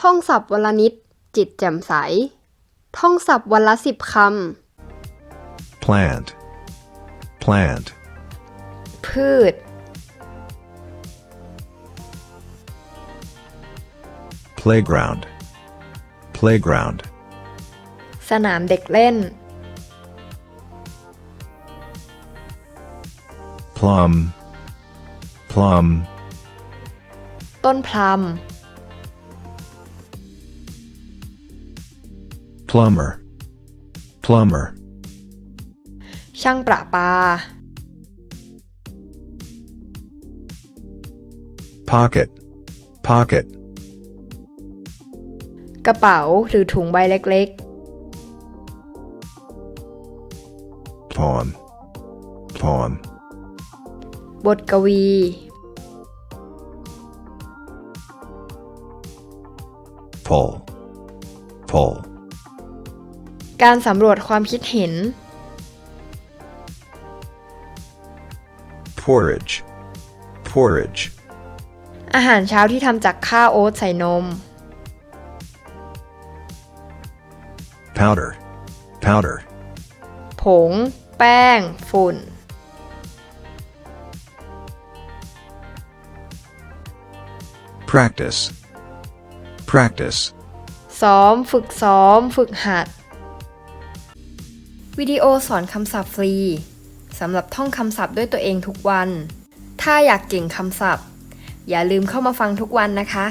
ท่องศัพท์วันละนิด จิตแจ่มใส ท่องศัพท์วันละสิบค plant, plant, ำพืช playground, playground, สนามเด็กเล่น plum, plum, ต้นพลัม plumber, plumber, ช่างประปา pocket, pocket, กระเป๋าหรือถุงใบเล็ก poem, poem, ๆบทกวี poll, poll, การสำรวจความคิดเห็น porridge, porridge, อาหารเช้าที่ทำจากข้าวโอ๊ตใส่นม powder, powder, ผง แป้ง ฝุ่น practice, practice, ซ้อม ฝึกซ้อม ฝึกหัด วิดีโอสอนคำศัพท์ฟรีสำหรับท่องคำศัพท์ด้วยตัวเองทุกวัน ถ้าอยากเก่งคำศัพท์ อย่าลืมเข้ามาฟังทุกวันนะคะ